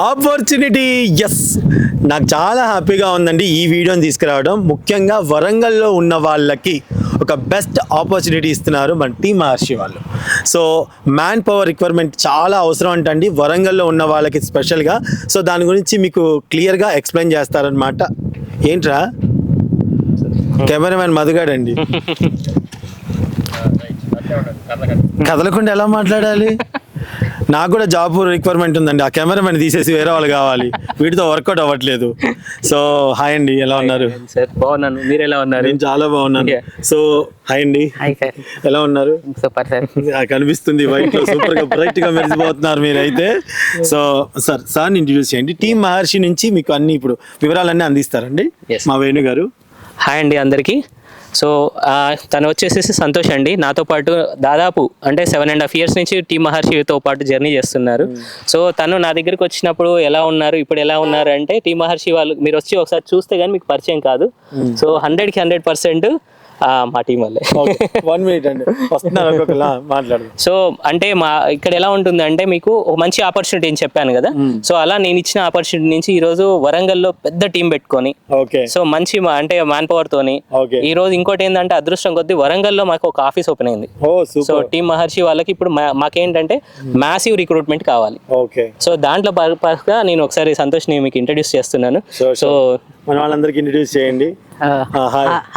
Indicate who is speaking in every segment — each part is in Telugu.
Speaker 1: ఆపర్చునిటీ ఎస్ నాకు చాలా హ్యాపీగా ఉందండి ఈ వీడియోని తీసుకురావడం. ముఖ్యంగా వరంగల్లో ఉన్న వాళ్ళకి ఒక బెస్ట్ ఆపర్చునిటీ ఇస్తున్నారు మన టీమ్ మహర్షి వాళ్ళు. సో మ్యాన్ పవర్ రిక్వైర్మెంట్ చాలా అవసరం అంటండి. వరంగల్లో ఉన్న వాళ్ళకి స్పెషల్గా సో దాని గురించి మీకు క్లియర్గా ఎక్స్ప్లెయిన్ చేస్తారనమాట ఏంట్రా? కెమెరామెన్ మధుగాడండి. కదలకుండా ఎలా మాట్లాడాలి? నాకు కూడా జాబ్ రిక్వైర్మెంట్ ఉందండి. ఆ కెమెరామెన్ తీసేసి వేరే వాళ్ళు కావాలి. వీటితో వర్కౌట్ అవ్వట్లేదు. సో హాయ్ అండి. ఎలా ఉన్నారు?
Speaker 2: సార్ బాగున్నాను. మీరు ఎలా ఉన్నారు?
Speaker 1: నేను చాలా బాగున్నాను. సో హాయ్ అండి. ఎలా ఉన్నారు?
Speaker 3: సూపర్ సార్
Speaker 1: కనిపిస్తుంది వైట్లో సూపర్గా బ్రైట్గా మెరిసిపోతున్నారు మీరైతే. సో సార్ సార్ ఇంట్రడ్యూస్ చేయండి. టీమ్ మహర్షి నుంచి మీకు అన్ని ఇప్పుడు వివరాలన్నీ అందిస్తారండి. మా వేణు గారు
Speaker 2: హాయ్ అండి అందరికీ. సో తను వచ్చేసేసి సంతోష్ అండి. నాతో పాటు దాదాపు అంటే సెవెన్ అండ్ హాఫ్ ఇయర్స్ నుంచి టీ మహర్షితో పాటు జర్నీ చేస్తున్నారు. సో తను నా దగ్గరికి వచ్చినప్పుడు ఎలా ఉన్నారు ఇప్పుడు ఎలా ఉన్నారు అంటే టీ మహర్షి వాళ్ళు మీరు వచ్చి ఒకసారి చూస్తే కానీ మీకు పరిచయం కాదు. సో హండ్రెడ్కి హండ్రెడ్ పర్సెంట్ మా టీం వల్లే
Speaker 1: వన్ మినిట్ అండి మాట్లాడదు
Speaker 2: సో అంటే మా ఇక్కడ ఎలా ఉంటుంది అంటే మీకు ఒక మంచి ఆపర్చునిటీ అని చెప్పాను కదా సో అలా నేను ఇచ్చిన ఆపర్చునిటీ నుంచి ఈ రోజు వరంగల్లో పెద్ద టీం పెట్టుకొని సో మంచి అంటే మ్యాన్ పవర్ తోని ఈ రోజు ఇంకోటి ఏంటంటే అదృష్టం కొద్దీ వరంగల్లో మాకు ఒక ఆఫీస్ ఓపెన్ అయింది సో టీమ్ మహర్షి వాళ్ళకి ఇప్పుడు మాకేంటంటే మ్యాసివ్ రిక్రూట్మెంట్ కావాలి సో దాంట్లో నేను ఒకసారి సంతోష్ని మీకు ఇంట్రడ్యూస్ చేస్తున్నాను సో
Speaker 1: మన వాళ్ళందరికీ ఇంట్రడ్యూస్ చేయండి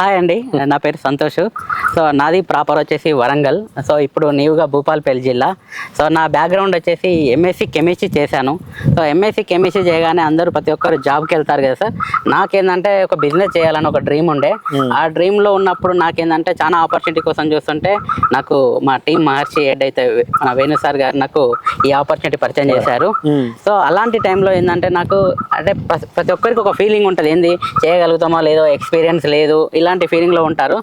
Speaker 1: హాయ్.
Speaker 3: అండి. నా పేరు సంతోష్. సో నాది ప్రాపర్ వచ్చేసి వరంగల్. సో ఇప్పుడు నీవుగా భూపాలపల్లి జిల్లా. సో నా బ్యాక్గ్రౌండ్ వచ్చేసి ఎంఎస్సి కెమిస్ట్రీ చేశాను. సో ఎంఎస్సి కెమిస్ట్రీ చేయగానే అందరూ ప్రతి ఒక్కరు జాబ్కి వెళ్తారు కదా సార్. నాకేందంటే ఒక బిజినెస్ చేయాలని ఒక డ్రీమ్ ఉండే. ఆ డ్రీమ్లో ఉన్నప్పుడు నాకేందంటే చాలా ఆపర్చునిటీ కోసం చూస్తుంటే నాకు మా టీం మహర్షి హెడ్ అయితే మన వేణు సార్ గారు నాకు ఈ ఆపర్చునిటీ పరిచయం చేశారు. సో అలాంటి టైంలో ఏంటంటే నాకు అంటే ప్ర- ప్రతి ఒక్కరికి ఒక ఫీలింగ్ ఉంటుంది. ఏంది? చేయగలుగుతామా లేదో? ఎక్స్పీరియన్స్ లేదు. ఇలాంటి ఫీలింగ్లో ఉంటారు.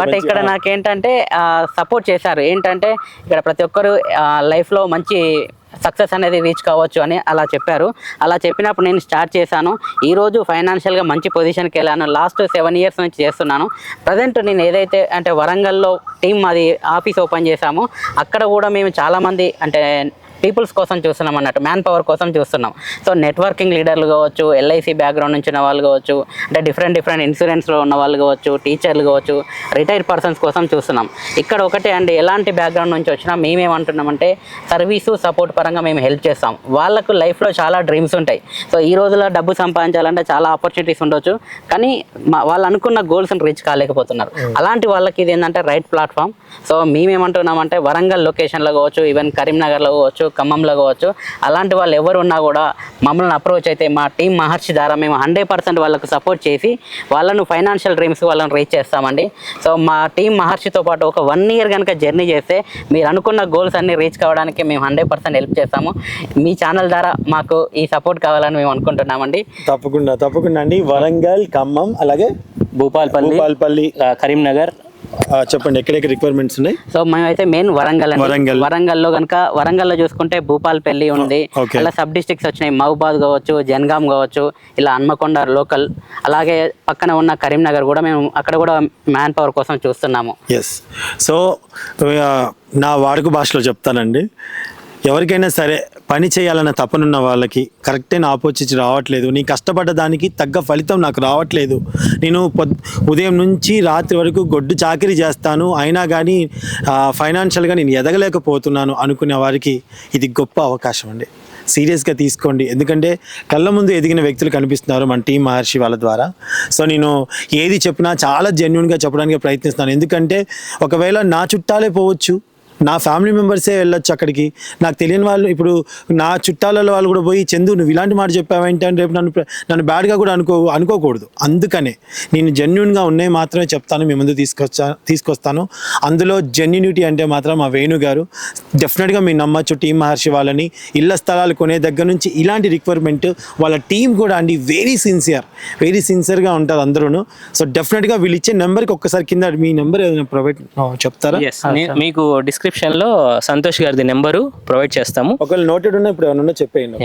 Speaker 3: బట్ ఇక్కడ. నాకేంటంటే సపోర్ట్ చేశారు. ఏంటంటే ఇక్కడ ప్రతి ఒక్కరు లైఫ్లో మంచి సక్సెస్ అనేది రీచ్ కావచ్చు అని అలా చెప్పారు. అలా చెప్పినప్పుడు నేను స్టార్ట్ చేశాను. ఈ రోజు ఫైనాన్షియల్గా మంచి పొజిషన్కి వెళ్ళాను. లాస్ట్ సెవెన్ ఇయర్స్ నుంచి చేస్తున్నాను. ప్రజెంట్ నేను ఏదైతే అంటే వరంగల్లో టీం మాది ఆఫీస్ ఓపెన్ చేశామో. అక్కడ కూడా మేము చాలామంది అంటే పీపుల్స్ కోసం చూస్తున్నాం అన్నట్టు మ్యాన్ పవర్ కోసం చూస్తున్నాం. సో నెట్వర్కింగ్ లీడర్లు కావచ్చు ఎల్ఐసి బ్యాక్గ్రౌండ్ నుంచి ఉన్న వాళ్ళు కావచ్చు అంటే డిఫరెంట్ డిఫరెంట్ ఇన్సూరెన్స్లో ఉన్న వాళ్ళు కావచ్చు టీచర్లు కావచ్చు రిటైర్డ్ పర్సన్స్ కోసం చూస్తున్నాం. ఇక్కడ ఒకటే అండి ఎలాంటి బ్యాక్గ్రౌండ్ నుంచి వచ్చినా మేమేమంటున్నామంటే సర్వీసు సపోర్ట్ పరంగా మేము హెల్ప్ చేస్తాం. వాళ్ళకు లైఫ్లో చాలా డ్రీమ్స్ ఉంటాయి. సో ఈ రోజుల్లో డబ్బు సంపాదించాలంటే చాలా ఆపర్చునిటీస్ ఉండొచ్చు కానీ వాళ్ళు అనుకున్న గోల్స్ని రీచ్ కాలేకపోతున్నారు. అలాంటి వాళ్ళకి ఇది ఏంటంటే రైట్ ప్లాట్ఫామ్. సో మేమేమంటున్నామంటే వరంగల్ లొకేషన్లో కావచ్చు ఈవెన్ కరీంనగర్లో కావచ్చు ఖమ్మంలో కావచ్చు. అలాంటి వాళ్ళు ఎవరు ఉన్నా కూడా మమ్మల్ని అప్రోచ్ అయితే మా టీం మహర్షి ద్వారా మేము హండ్రెడ్ పర్సెంట్ వాళ్ళకు సపోర్ట్ చేసి వాళ్ళను ఫైనాన్షియల్ డ్రీమ్స్ వాళ్ళని రీచ్ చేస్తామండి. సో మా టీం మహర్షితో పాటు ఒక వన్ ఇయర్ కనుక జర్నీ చేస్తే మీరు అనుకున్న గోల్స్ అన్ని రీచ్ కావడానికి మేము హండ్రెడ్ పర్సెంట్ హెల్ప్ చేస్తాము. మీ ఛానల్ ద్వారా మాకు ఈ సపోర్ట్ కావాలని మేము అనుకుంటున్నామండి.
Speaker 1: తప్పకుండా తప్పకుండా అండి. వరంగల్ ఖమ్మం అలాగే
Speaker 2: భూపాల్పల్లి
Speaker 1: భూపాల్పల్లి
Speaker 2: కరీంనగర్
Speaker 1: చెప్పండి ఎక్కడెక్కడ రిక్వైర్మెంట్స్ ఉన్నాయి
Speaker 3: సో మేమైతే మెయిన్ వరంగల్.
Speaker 1: వరంగల్.
Speaker 3: వరంగల్లో కనుక వరంగల్లో చూసుకుంటే భూపాలపల్లి ఉంది. అలా సబ్ డిస్ట్రిక్ట్స్ వచ్చినాయి మహబాద్ కావచ్చు జనగాం కావచ్చు ఇలా హన్మకొండ లోకల్ అలాగే పక్కన ఉన్న కరీంనగర్ కూడా మేము అక్కడ కూడా మ్యాన్ పవర్ కోసం చూస్తున్నాము
Speaker 1: ఎస్ సో నా వాడుక భాషలో చెప్తానండి ఎవరికైనా సరే పని చేయాలన్న తపనున్న వాళ్ళకి కరెక్ట్ అయిన ఆపోజిట్ రావట్లేదు. నీ కష్టపడ్డ దానికి తగ్గ ఫలితం నాకు రావట్లేదు. నేను ఉదయం నుంచి రాత్రి వరకు గొడ్డు చాకరీ చేస్తాను. అయినా కానీ ఫైనాన్షియల్గా నేను ఎదగలేకపోతున్నాను అనుకునే వారికి ఇది గొప్ప అవకాశం అండి. సీరియస్గా తీసుకోండి. ఎందుకంటే కళ్ళ ముందు ఎదిగిన వ్యక్తులు కనిపిస్తున్నారు మన టీం మహర్షి వాళ్ళ ద్వారా. సో నేను ఏది చెప్పినా చాలా జెన్యున్గా చెప్పడానికి ప్రయత్నిస్తున్నాను. ఎందుకంటే ఒకవేళ నా చుట్టాలే పోవచ్చు నా ఫ్యామిలీ మెంబర్సే వెళ్ళొచ్చు అక్కడికి? నాకు తెలియని వాళ్ళు ఇప్పుడు నా చుట్టాలలో వాళ్ళు కూడా పోయి చందు నువ్వు ఇలాంటి మాట చెప్పావేంటి అని రేపు నన్ను నన్ను బ్యాడ్గా కూడా అనుకో అనుకోకూడదు. అందుకనే నేను జెన్యున్గా ఉన్నాయి మాత్రమే చెప్తాను మీ ముందు తీసుకొచ్చా తీసుకొస్తాను. అందులో జెన్యునిటీ అంటే మాత్రం మా వేణు గారు డెఫినెట్గా మీరు నమ్మచ్చు టీం మహర్షి వాళ్ళని. ఇళ్ళ స్థలాలు కొనే దగ్గర నుంచి ఇలాంటి రిక్వైర్మెంట్ వాళ్ళ టీం కూడా అండి వెరీ సిన్సియర్ వెరీ సిన్సియర్గా ఉంటుంది అందరూ సో డెఫినెట్గా వీళ్ళు ఇచ్చే నెంబర్కి ఒక్కసారి కింద మీ నెంబర్ ఏదైనా ప్రొవైడ్ చెప్తారా?
Speaker 2: మీకు డిస్క్రిప్షన్ డిస్క్రిప్షన్లో సంతోష్ గారిది నెంబరు ప్రొవైడ్ చేస్తాము.
Speaker 1: ఒకవేళ నోటెడ్ ఉన్నా ఇప్పుడు ఏమన్నా చెప్పేయండి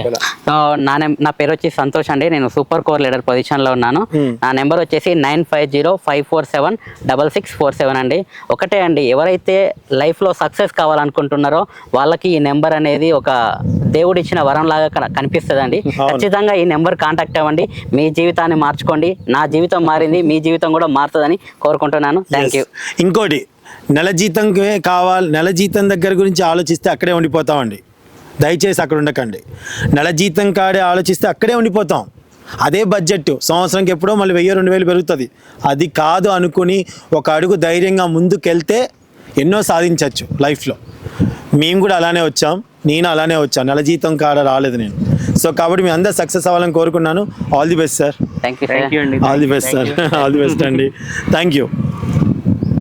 Speaker 3: నా నెం- నా పేరు వచ్చి సంతోష్ అండి. నేను సూపర్ కోర్ లీడర్ పొజిషన్లో ఉన్నాను. నా నెంబర్ వచ్చేసి nine five zero five four seven double six four seven అండి. ఒకటే అండి ఎవరైతే లైఫ్లో సక్సెస్ కావాలనుకుంటున్నారో వాళ్ళకి ఈ నెంబర్ అనేది ఒక దేవుడు ఇచ్చిన వరం లాగా కనిపిస్తుందండి ఖచ్చితంగా ఈ నెంబర్ కాంటాక్ట్ అవ్వండి. మీ జీవితాన్ని మార్చుకోండి. నా జీవితం మారింది మీ జీవితం కూడా మారుతుందని కోరుకుంటున్నాను. థ్యాంక్ యూ
Speaker 1: ఇంకోటి నెల జీతం కావాలి నెల జీతం దగ్గర గురించి ఆలోచిస్తే అక్కడే ఉండిపోతామండి. దయచేసి అక్కడ ఉండకండి. నెల జీతం కాడే ఆలోచిస్తే అక్కడే ఉండిపోతాం. అదే బడ్జెట్ సంవత్సరంకి ఎప్పుడో మళ్ళీ వెయ్యి రెండు వేలు పెరుగుతుంది. అది కాదు అనుకుని ఒక అడుగు ధైర్యంగా ముందుకెళ్తే ఎన్నో సాధించవచ్చు లైఫ్లో. మేము కూడా అలానే వచ్చాం నేను అలానే వచ్చాను నెల జీతం కాడ రాలేదు నేను. సో కాబట్టి మీ అందరు సక్సెస్ అవ్వాలని కోరుకున్నాను all the best sir all the best sir all the best అండి. Thank you